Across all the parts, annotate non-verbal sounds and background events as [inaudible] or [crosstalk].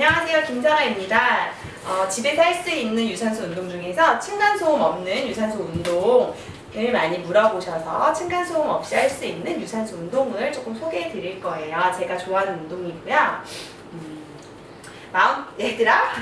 안녕하세요 김자라입니다. 어, 집에서 할 수 있는 유산소 운동 중에서 층간소음 없는 유산소 운동을 많이 물어보셔서 층간소음 없이 할 수 있는 유산소 운동을 조금 소개해 드릴 거예요. 제가 좋아하는 운동이고요. 음, 마운 얘들아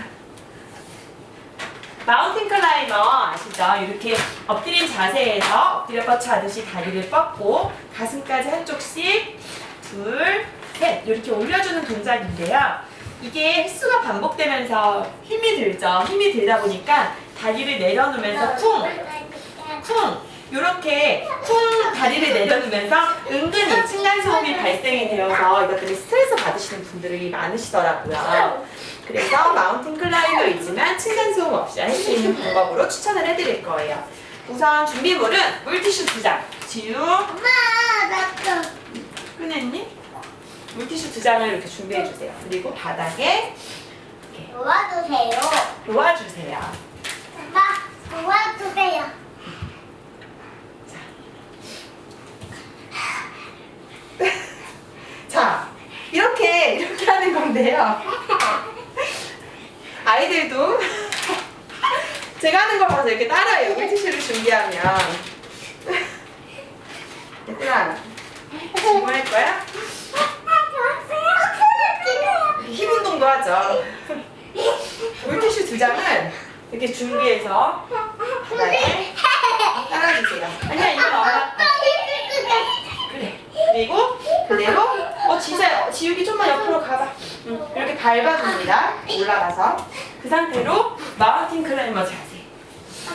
마운틴 클라이머 아시죠? 이렇게 엎드린 자세에서 엎드려 뻗쳐 하듯이 다리를 뻗고 가슴까지 한쪽씩 둘, 셋 이렇게 올려주는 동작인데요. 이게 횟수가 반복되면서 힘이 들죠. 힘이 들다 보니까 다리를 내려놓으면서 쿵, 쿵 이렇게 쿵 다리를 내려놓으면서 은근히 층간소음이 발생이 되어서 이것 때문에 스트레스 받으시는 분들이 많으시더라고요. 그래서 마운틴 클라이머이지만 층간소음 없이 할 수 있는 방법으로 추천을 해드릴 거예요. 우선 준비물은 물티슈 두 장, 지우 엄마 나도 꺼냈니? 물티슈 두 장을 이렇게 준비해 주세요. 그리고 바닥에 이렇게 도와주세요. 놓아주세요. 엄마 도와주세요. 자, 이렇게 이렇게 하는 건데요. 아이들도 [laughs] 제가 하는 걸 봐서 이렇게 따라해요. 물티슈를 준비하면. 얘들아, 지금 할 거야? 힙 운동도 하죠. 물티슈 두 장을 이렇게 준비해서 바닥에 깔아주세요. 아니야, 이거 나와. 그래. 그리고 그대로 어 지세 지우기 좀만 옆으로 가봐. 응. 이렇게 밟아줍니다. 올라가서 그 상태로 마운틴 클라이머 자세.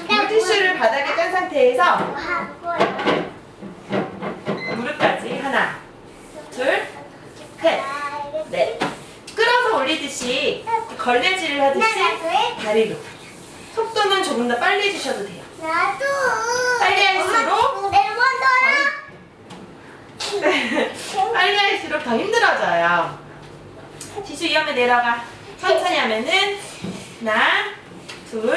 물티슈를 바닥에 깐 상태에서 무릎까지 하나, 둘, 셋, 넷. 끌어서 올리듯이 걸레질을 하듯이 다리로. 속도는 조금 더 빨리 해주셔도 돼요. 나도 빨리 할수록 내 먼저야. [laughs] 빨리 할수록 더 힘들어져요. 지수 위험에 내려가. 천천히 하면은 하나, 둘,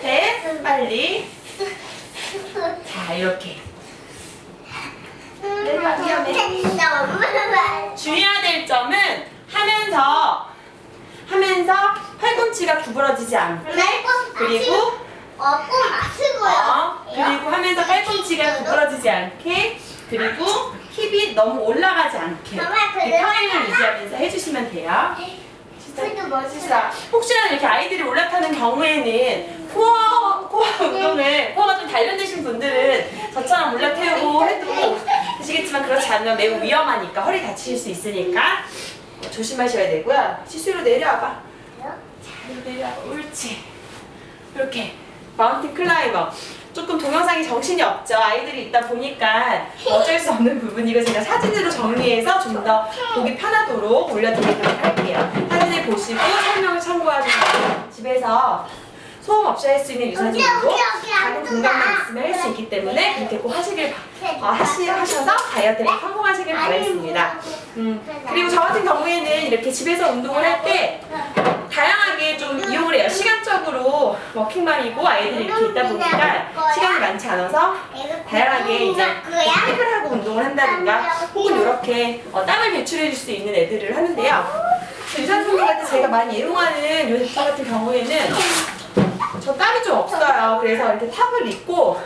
셋, 빨리. 자 이렇게 내려가 위험해. 엄마 주의해야 될 점은 하면서 하면서 팔꿈치가 구부러지지 않고 그리고 어꼭 마시고요. 어, 그리고 하면서 팔꿈치가 구부러지지 않게 그리고 힙이 너무 올라가지 않게 정말 이렇게 그래요? 평행을 유지하면서 해주시면 돼요. 그래도 멋있어. 진짜 혹시나 이렇게 아이들이 올라타는 경우에는 코어 코어 운동을 코어가 좀 단련되신 분들은 저처럼 올라태우고 해도 되시겠지만 그렇지 않으면 매우 위험하니까 허리 다치실 수 있으니까 조심하셔야 되고요. 시수로 내려와봐. 자, 내려와. 옳지. 이렇게 마운틴 클라이머. 조금 동영상이 정신이 없죠. 아이들이 있다 보니까 어쩔 수 없는 부분이고 제가 사진으로 정리해서 좀 더 보기 편하도록 올려드리도록 할게요. 사진을 보시고 설명을 참고하셔서 집에서 소음 없이 할 수 있는 유산소 여기, 운동 여기, 여기 작은. 공간만 있으면 할 수 있기 때문에 그렇게 꼭 하시길 바, 어, 하시, 하셔서 다이어트에 성공하시길 바라겠습니다. 음, 그리고 저 같은 경우에는 이렇게 집에서 운동을 할 때 다양하게 좀 이용을 해요. 시간적으로 워킹맘이고 아이들이 이렇게 있다 보니까 시간이 많지 않아서 다양하게 이제 힙을 하고 운동을 한다든가 혹은 이렇게 어, 땀을 배출해 줄 수 있는 애들을 하는데요. 유산소 운동 할때 제가 많이 애용하는 요 제품 같은 경우에는 저 땀이 좀 없어요. 그래서 이렇게 탑을 입고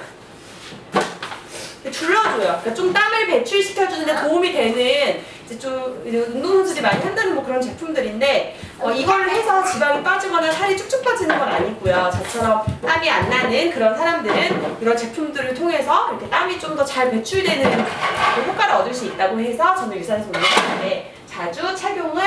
둘러줘요. 그러니까 좀 땀을 배출시켜주는데 도움이 되는 이제 좀 운동선수들이 많이 한다는 뭐 그런 제품들인데 어, 이걸 해서 지방이 빠지거나 살이 쭉쭉 빠지는 건 아니고요. 저처럼 땀이 안 나는 그런 사람들은 이런 제품들을 통해서 이렇게 땀이 좀 더 잘 배출되는 그 효과를 얻을 수 있다고 해서 저는 유산소 운동할 때 자주 착용을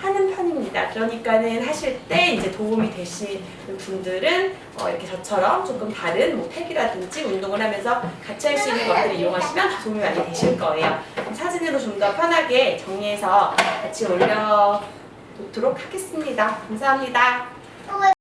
하는 편입니다. 그러니까는 하실 때 이제 도움이 되시는 분들은 어, 이렇게 저처럼 조금 다른 뭐 팩이라든지 운동을 하면서 같이 할 수 있는 것들을 이용하시면 도움이 많이 되실 거예요. 사진으로 좀 더 편하게 정리해서 같이 올려 놓도록 하겠습니다. 감사합니다.